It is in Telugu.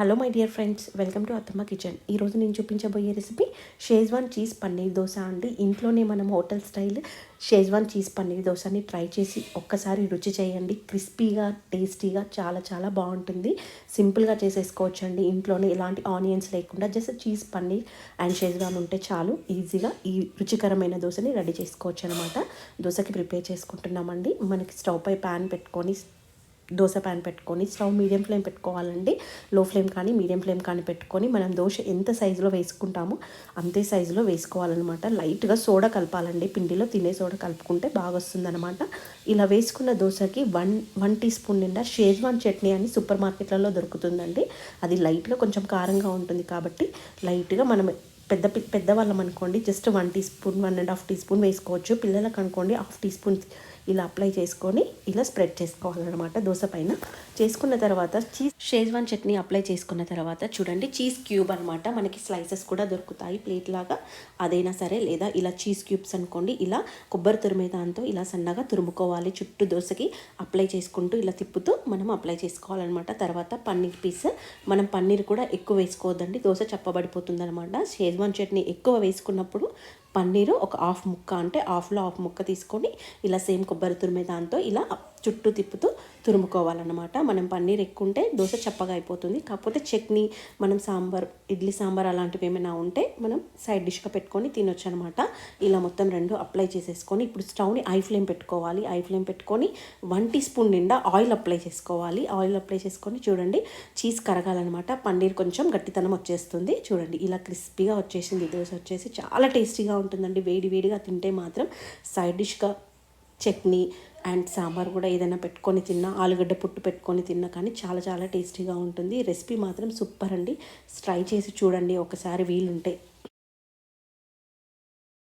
Hello my dear friends welcome to Attamma kitchen. ఈరోజు నేను చూపించబోయే recipe Schezwan cheese paneer dosa అండి. ఇంట్లోనే మనం hotel style Schezwan cheese paneer దోశని ట్రై చేసి ఒక్కసారి రుచి చేయండి. క్రిస్పీగా టేస్టీగా చాలా చాలా బాగుంటుంది. సింపుల్గా చేసేసుకోవచ్చు అండి ఇంట్లోనే ఎలాంటి ఆనియన్స్ లేకుండా just cheese paneer and Schezwan ఉంటే చాలు. ఈజీగా ఈ రుచికరమైన దోశని రెడీ చేసుకోవచ్చు అనమాట దోశకి ప్రిపేర్ చేసుకుంటున్నామండి. మనకి స్టవ్ పై ప్యాన్ పెట్టుకొని దోశ ప్యాన్ పెట్టుకొని స్టవ్ మీడియం ఫ్లేమ్ పెట్టుకోవాలండి. లో ఫ్లేమ్ కానీ మీడియం ఫ్లేమ్ కానీ పెట్టుకొని మనం దోశ ఎంత సైజులో వేసుకుంటామో అంతే సైజులో వేసుకోవాలన్నమాట. లైట్గా సోడా కలపాలండి. పిండిలో తినే సోడా కలుపుకుంటే బాగా వస్తుందన్నమాట ఇలా వేసుకున్న దోశకి వన్ వన్ టీ స్పూన్ నిండా షేజ్వాన్ చట్నీ అని సూపర్ మార్కెట్లలో దొరుకుతుందండి. అది లైట్గా కొంచెం కారంగా ఉంటుంది కాబట్టి లైట్గా మనం పెద్ద పెద్దవాళ్ళం అనుకోండి just one teaspoon one and half teaspoon వేసుకోవచ్చు. పిల్లలకు అనుకోండి హాఫ్ టీ స్పూన్ ఇలా అప్లై చేసుకొని ఇలా స్ప్రెడ్ చేసుకోవాలన్నమాట. దోశ పైన చేసుకున్న తర్వాత చీజ్ షేజ్వాన్ చట్నీ అప్లై చేసుకున్న తర్వాత చూడండి చీజ్ క్యూబ్ అనమాట మనకి స్లైసెస్ కూడా దొరుకుతాయి ప్లేట్ లాగా. అదైనా సరే లేదా ఇలా చీజ్ క్యూబ్స్ అనుకోండి ఇలా కొబ్బరి తురిమే దాంతో ఇలా సన్నగా తురుముకోవాలి. చుట్టూ దోశకి అప్లై చేసుకుంటూ ఇలా తిప్పుతూ మనం అప్లై చేసుకోవాలన్నమాట. తర్వాత పన్నీర్ పీస్ మనం పన్నీర్ కూడా ఎక్కువ వేసుకోవద్దండి. దోశ చప్పబడిపోతుంది అనమాట షేజ్వాన్ చట్నీ ఎక్కువ వేసుకున్నప్పుడు పన్నీరు ఒక హాఫ్ ముక్క అంటే హాఫ్లో హాఫ్ ముక్క తీసుకొని ఇలా సేమ్ కొబ్బరి తురిమే దాంతో ఇలా చుట్టూ తిప్పుతూ తురుముకోవాలన్నమాట. మనం పన్నీర్ ఎక్కువ ఉంటే దోశ చప్పగా అయిపోతుంది. కాకపోతే చట్నీ మనం సాంబార్ ఇడ్లీ సాంబార్ అలాంటివి ఏమైనా ఉంటే మనం సైడ్ డిష్గా పెట్టుకొని తినొచ్చు అనమాట ఇలా మొత్తం రెండు అప్లై చేసేసుకొని ఇప్పుడు స్టవ్ని ఐ ఫ్లేమ్ పెట్టుకోవాలి. ఐ ఫ్లేమ్ పెట్టుకొని వన్ టీ స్పూన్ నిండా ఆయిల్ అప్లై చేసుకోవాలి. ఆయిల్ అప్లై చేసుకొని చూడండి చీజ్ కరగాలన్నమాట. పన్నీర్ కొంచెం గట్టితనం వచ్చేస్తుంది. చూడండి ఇలా క్రిస్పీగా వచ్చేసింది. దోశ వచ్చేసి చాలా టేస్టీగా ఉంటుందండి. వేడి వేడిగా తింటే మాత్రం సైడ్ డిష్గా చట్నీ అండ్ సాంబార్ కూడా ఏదైనా పెట్టుకొని తిన్నా ఆలుగడ్డ పుట్టు పెట్టుకొని తిన్నా కానీ చాలా చాలా టేస్టీగా ఉంటుంది. రెసిపీ మాత్రం సూపర్ అండి. ట్రై చేసి చూడండి. ఒకసారి వీలుంటే.